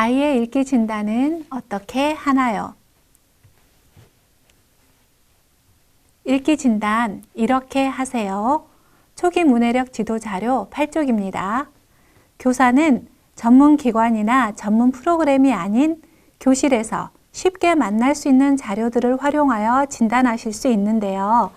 아이의 읽기 진단은 어떻게 하나요? 읽기 진단 이렇게 하세요. 초기 문해력 지도 자료 8쪽입니다. 교사는 전문 기관이나 전문 프로그램이 아닌 교실에서 쉽게 만날 수 있는 자료들을 활용하여 진단하실 수 있는데요.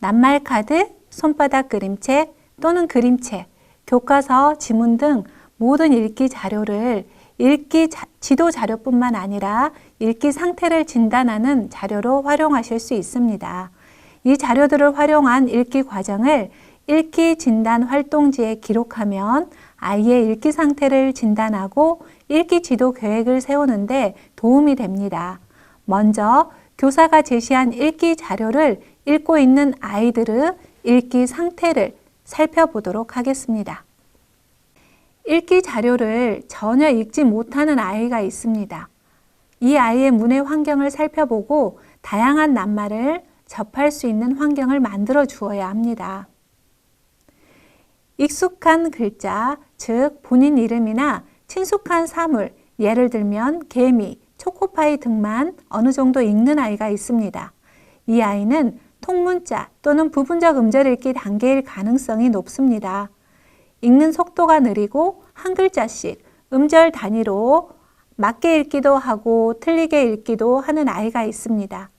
낱말 카드, 손바닥 그림책 또는 그림책, 교과서, 지문 등 모든 읽기 자료를 읽기 자, 지도 자료뿐만 아니라 읽기 상태를 진단하는 자료로 활용하실 수 있습니다. 이 자료들을 활용한 읽기 과정을 읽기 진단 활동지에 기록하면 아이의 읽기 상태를 진단하고 읽기 지도 계획을 세우는데 도움이 됩니다. 먼저 교사가 제시한 읽기 자료를 읽고 있는 아이들의 읽기 상태를 살펴보도록 하겠습니다. 읽기 자료를 전혀 읽지 못하는 아이가 있습니다. 이 아이의 문의 환경을 살펴보고 다양한 낱말을 접할 수 있는 환경을 만들어 주어야 합니다. 익숙한 글자, 즉 본인 이름이나 친숙한 사물, 예를 들면 개미, 초코파이 등만 어느 정도 읽는 아이가 있습니다. 이 아이는 통문자 또는 부분적 음절 읽기 단계일 가능성이 높습니다. 읽는 속도가 느리고 한 글자씩 음절 단위로 맞게 읽기도 하고 틀리게 읽기도 하는 아이가 있습니다.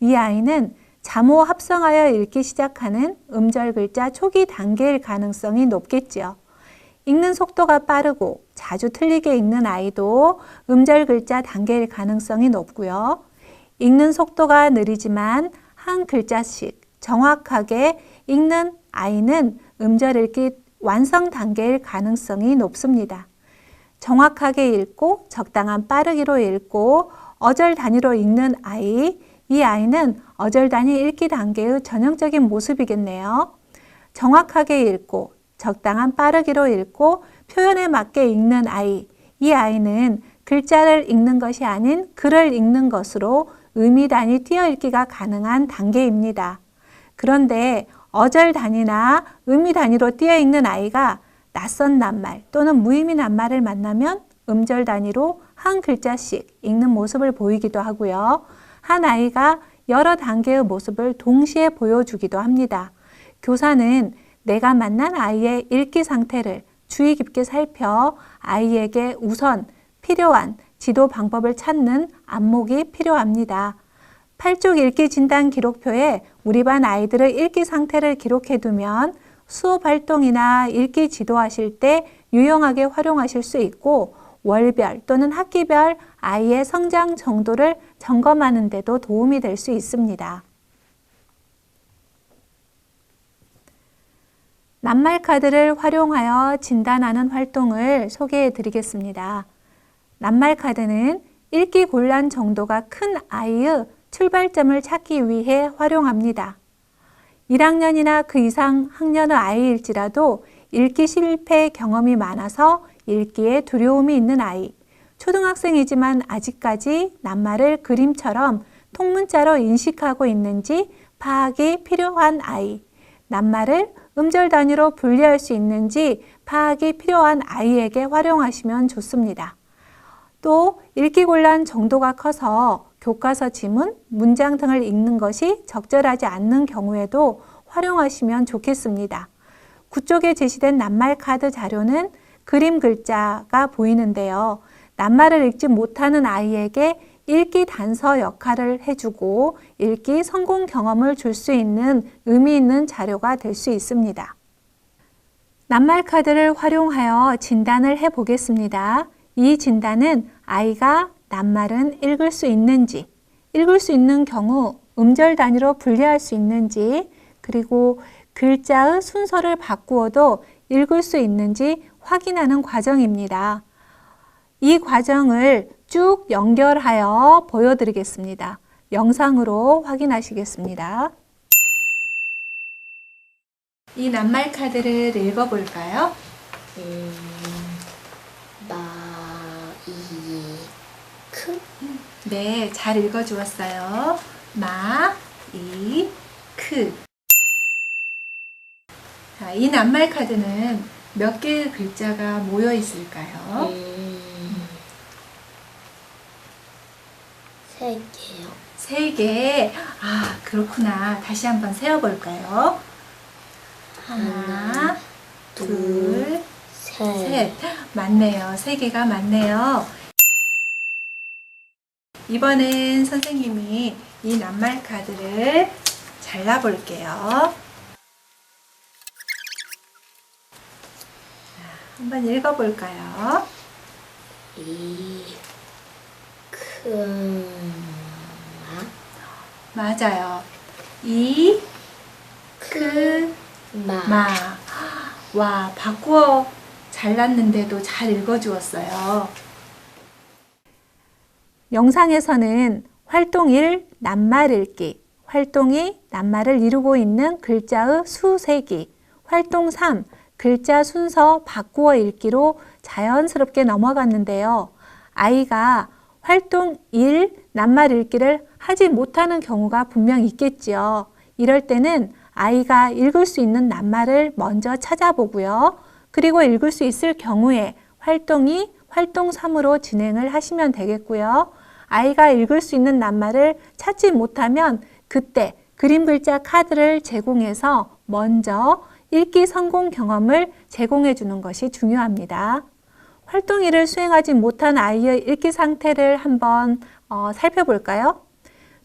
이 아이는 자모 합성하여 읽기 시작하는 음절 글자 초기 단계일 가능성이 높겠지요. 읽는 속도가 빠르고 자주 틀리게 읽는 아이도 음절 글자 단계일 가능성이 높고요. 읽는 속도가 느리지만 한 글자씩 정확하게 읽는 아이는 음절 읽기 완성 단계일 가능성이 높습니다. 정확하게 읽고 적당한 빠르기로 읽고 어절 단위로 읽는 아이, 이 아이는 어절 단위 읽기 단계의 전형적인 모습이겠네요. 정확하게 읽고 적당한 빠르기로 읽고 표현에 맞게 읽는 아이, 이 아이는 글자를 읽는 것이 아닌 글을 읽는 것으로 의미 단위 띄어 읽기가 가능한 단계입니다. 그런데 어절 단위나 의미 단위로 띄어 읽는 아이가 낯선 낱말 또는 무의미 낱말을 만나면 음절 단위로 한 글자씩 읽는 모습을 보이기도 하고요. 한 아이가 여러 단계의 모습을 동시에 보여주기도 합니다. 교사는 내가 만난 아이의 읽기 상태를 주의 깊게 살펴 아이에게 우선 필요한 지도 방법을 찾는 안목이 필요합니다. 8쪽 읽기 진단 기록표에 우리 반 아이들의 읽기 상태를 기록해 두면 수업 활동이나 읽기 지도하실 때 유용하게 활용하실 수 있고 월별 또는 학기별 아이의 성장 정도를 점검하는 데도 도움이 될 수 있습니다. 낱말 카드를 활용하여 진단하는 활동을 소개해 드리겠습니다. 낱말 카드는 읽기 곤란 정도가 큰 아이의 출발점을 찾기 위해 활용합니다. 1학년이나 그 이상 학년의 아이일지라도 읽기 실패 경험이 많아서 읽기에 두려움이 있는 아이, 초등학생이지만 아직까지 낱말을 그림처럼 통문자로 인식하고 있는지 파악이 필요한 아이, 낱말을 음절 단위로 분리할 수 있는지 파악이 필요한 아이에게 활용하시면 좋습니다. 또 읽기 곤란 정도가 커서 교과서 지문, 문장 등을 읽는 것이 적절하지 않는 경우에도 활용하시면 좋겠습니다. 구쪽에 제시된 낱말 카드 자료는 그림 글자가 보이는데요. 낱말을 읽지 못하는 아이에게 읽기 단서 역할을 해주고 읽기 성공 경험을 줄 수 있는 의미 있는 자료가 될 수 있습니다. 낱말 카드를 활용하여 진단을 해 보겠습니다. 이 진단은 아이가 낱말은 읽을 수 있는지, 읽을 수 있는 경우 음절 단위로 분리할 수 있는지, 그리고 글자의 순서를 바꾸어도 읽을 수 있는지 확인하는 과정입니다. 이 과정을 쭉 연결하여 보여드리겠습니다. 영상으로 확인하시겠습니다. 이 낱말 카드를 읽어볼까요? 음, 마, 이, 크? 네, 잘 읽어주었어요. 마, 이, 크. 자, 이 낱말 카드는 몇 개의 글자가 모여 있을까요? 음, 세 개요. 세 개. 아, 그렇구나. 다시 한번 세어볼까요? 하나, 둘, 셋. 셋. 맞네요. 세 개가 맞네요. 이번엔 선생님이 이 낱말 카드를 잘라볼게요. 자, 한번 읽어볼까요? 이, 큰, 마, 맞아요. 이, 크, 마, 마. 와, 바꾸어 잘랐는데도 잘 읽어주었어요. 영상에서는 활동 1 낱말 읽기, 활동 2 낱말을 이루고 있는 글자의 수 세기, 활동 3 글자 순서 바꾸어 읽기로 자연스럽게 넘어갔는데요. 아이가 활동 1 낱말 읽기를 하지 못하는 경우가 분명 있겠지요. 이럴 때는 아이가 읽을 수 있는 낱말을 먼저 찾아보고요. 그리고 읽을 수 있을 경우에 활동 2, 활동 3으로 진행을 하시면 되겠고요. 아이가 읽을 수 있는 낱말을 찾지 못하면 그때 그림 글자 카드를 제공해서 먼저 읽기 성공 경험을 제공해 주는 것이 중요합니다. 활동 1을 수행하지 못한 아이의 읽기 상태를 한번 어, 살펴볼까요?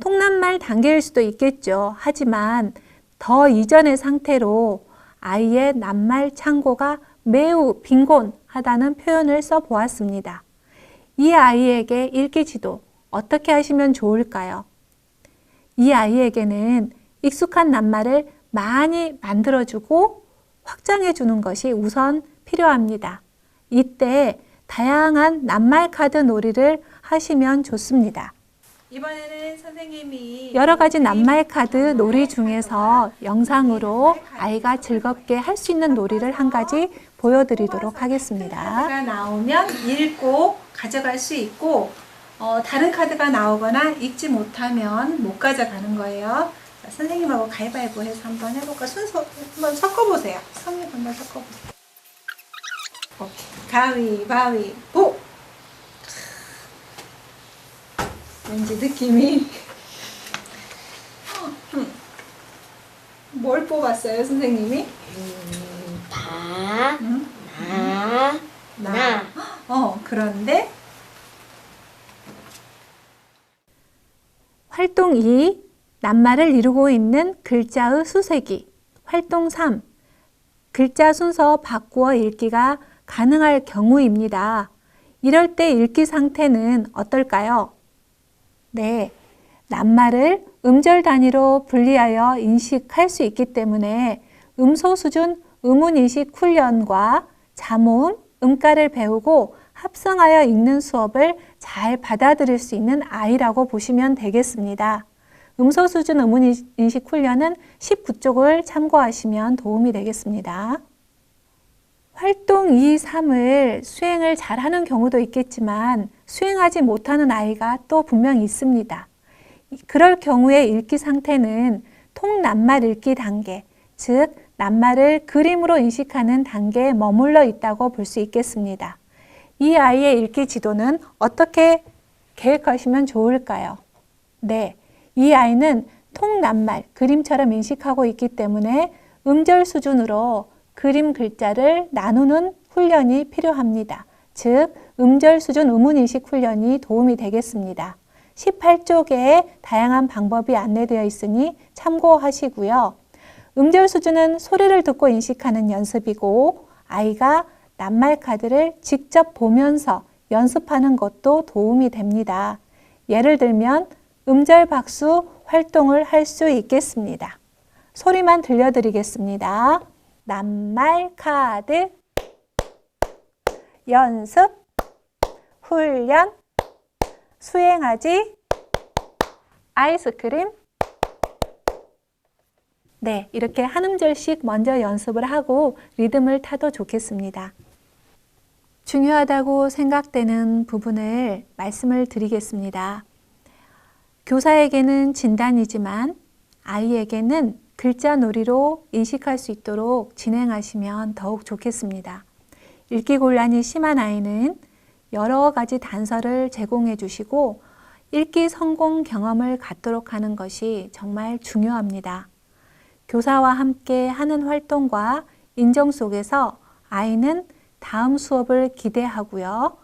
통낱말 단계일 수도 있겠죠. 하지만 더 이전의 상태로 아이의 낱말 창고가 매우 빈곤하다는 표현을 써 보았습니다. 이 아이에게 읽기 지도 어떻게 하시면 좋을까요? 이 아이에게는 익숙한 낱말을 많이 만들어주고 확장해 주는 것이 우선 필요합니다. 이때 다양한 낱말 카드 놀이를 하시면 좋습니다. 이번에는 선생님이 여러 가지 낱말 카드 놀이 중에서 영상으로 아이가 즐겁게 할 수 있는 놀이를 한 가지 보여드리도록 하겠습니다. 카드가 나오면 읽고 가져갈 수 있고 어, 다른 카드가 나오거나 읽지 못하면 못 가져가는 거예요. 자, 선생님하고 가위바위보 해서 한번 해볼까? 순서 한번 섞어보세요. 성님 한번 섞어보세요. 오케이. 가위바위보! 왠지 느낌이 음. 뭘 뽑았어요, 선생님이? 음, 다, 음? 나, 나. 어, 그런데 활동 2 낱말을 이루고 있는 글자의 수세기 활동 3 글자 순서 바꾸어 읽기가 가능할 경우입니다. 이럴 때 읽기 상태는 어떨까요? 네. 낱말을 음절 단위로 분리하여 인식할 수 있기 때문에 음소 수준 음운 인식 훈련과 자모음, 음가를 배우고 합성하여 읽는 수업을 잘 받아들일 수 있는 아이라고 보시면 되겠습니다. 음소 수준 음운 인식 훈련은 19쪽을 참고하시면 도움이 되겠습니다. 활동 2, 3을 수행을 잘하는 경우도 있겠지만 수행하지 못하는 아이가 또 분명 있습니다. 그럴 경우에 읽기 상태는 통낱말 읽기 단계, 즉 낱말을 그림으로 인식하는 단계에 머물러 있다고 볼 수 있겠습니다. 이 아이의 읽기 지도는 어떻게 계획하시면 좋을까요? 네, 이 아이는 통낱말, 그림처럼 인식하고 있기 때문에 음절 수준으로 그림 글자를 나누는 훈련이 필요합니다. 즉, 음절 수준 음운인식 훈련이 도움이 되겠습니다. 18쪽에 다양한 방법이 안내되어 있으니 참고하시고요. 음절 수준은 소리를 듣고 인식하는 연습이고 아이가 낱말 카드를 직접 보면서 연습하는 것도 도움이 됩니다. 예를 들면 음절 박수 활동을 할 수 있겠습니다. 소리만 들려드리겠습니다. 낱말 카드 연습 훈련 수행하지 아이스크림 네, 이렇게 한 음절씩 먼저 연습을 하고 리듬을 타도 좋겠습니다. 중요하다고 생각되는 부분을 말씀을 드리겠습니다. 교사에게는 진단이지만 아이에게는 글자 놀이로 인식할 수 있도록 진행하시면 더욱 좋겠습니다. 읽기 곤란이 심한 아이는 여러 가지 단서를 제공해 주시고 읽기 성공 경험을 갖도록 하는 것이 정말 중요합니다. 교사와 함께 하는 활동과 인정 속에서 아이는 다음 수업을 기대하고요.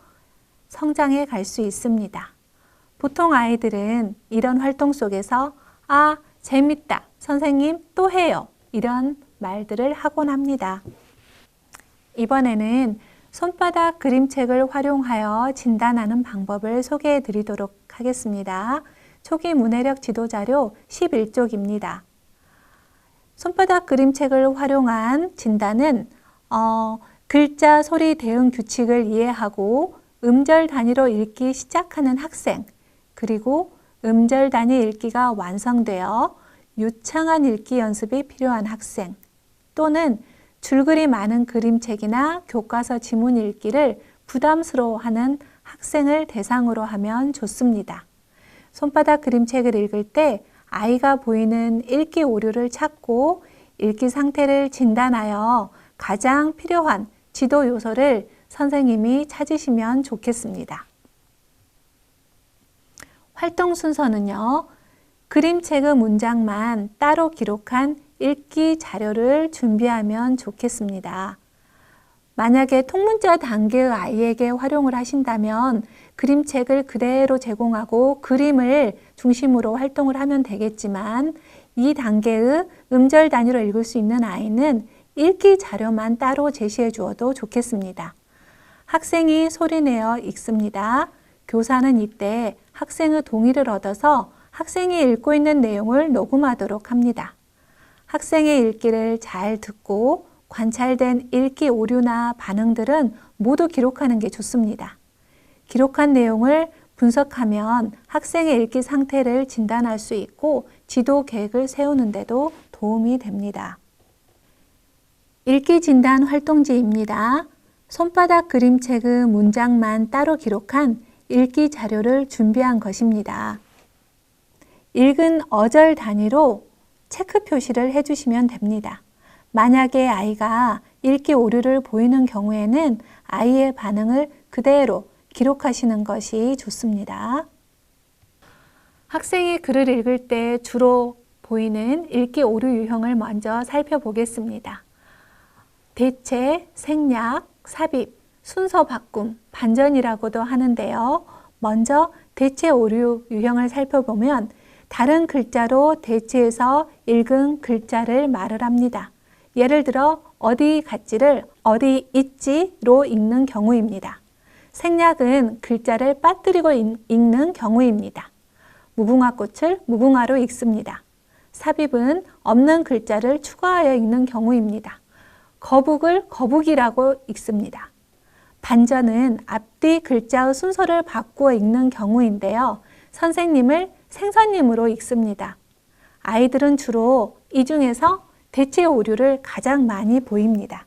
성장해 갈 수 있습니다. 보통 아이들은 이런 활동 속에서 아, 재밌다. 선생님 또 해요. 이런 말들을 하곤 합니다. 이번에는 손바닥 그림책을 활용하여 진단하는 방법을 소개해 드리도록 하겠습니다. 초기 문해력 지도자료 11쪽입니다. 손바닥 그림책을 활용한 진단은 어, 글자, 소리, 대응 규칙을 이해하고 음절 단위로 읽기 시작하는 학생, 그리고 음절 단위 읽기가 완성되어 유창한 읽기 연습이 필요한 학생, 또는 줄글이 많은 그림책이나 교과서 지문 읽기를 부담스러워하는 학생을 대상으로 하면 좋습니다. 손바닥 그림책을 읽을 때 아이가 보이는 읽기 오류를 찾고 읽기 상태를 진단하여 가장 필요한 지도 요소를 선생님이 찾으시면 좋겠습니다. 활동 순서는요. 그림책의 문장만 따로 기록한 읽기 자료를 준비하면 좋겠습니다. 만약에 통문자 단계의 아이에게 활용을 하신다면 그림책을 그대로 제공하고 그림을 중심으로 활동을 하면 되겠지만 이 단계의 음절 단위로 읽을 수 있는 아이는 읽기 자료만 따로 제시해 주어도 좋겠습니다. 학생이 소리내어 읽습니다. 교사는 이때 학생의 동의를 얻어서 학생이 읽고 있는 내용을 녹음하도록 합니다. 학생의 읽기를 잘 듣고 관찰된 읽기 오류나 반응들은 모두 기록하는 게 좋습니다. 기록한 내용을 분석하면 학생의 읽기 상태를 진단할 수 있고 지도 계획을 세우는데도 도움이 됩니다. 읽기 진단 활동지입니다. 손바닥 그림책의 문장만 따로 기록한 읽기 자료를 준비한 것입니다. 읽은 어절 단위로 체크 표시를 해주시면 됩니다. 만약에 아이가 읽기 오류를 보이는 경우에는 아이의 반응을 그대로 기록하시는 것이 좋습니다. 학생이 글을 읽을 때 주로 보이는 읽기 오류 유형을 먼저 살펴보겠습니다. 대체, 생략, 삽입, 순서 바꿈, 반전이라고도 하는데요. 먼저 대체 오류 유형을 살펴보면 다른 글자로 대체해서 읽은 글자를 말을 합니다. 예를 들어 어디 갔지를 어디 있지로 읽는 경우입니다. 생략은 글자를 빠뜨리고 읽는 경우입니다. 무궁화 꽃을 무궁화로 읽습니다. 삽입은 없는 글자를 추가하여 읽는 경우입니다. 거북을 거북이라고 읽습니다. 반전은 앞뒤 글자의 순서를 바꾸어 읽는 경우인데요. 선생님을 생선님으로 읽습니다. 아이들은 주로 이 중에서 대체 오류를 가장 많이 보입니다.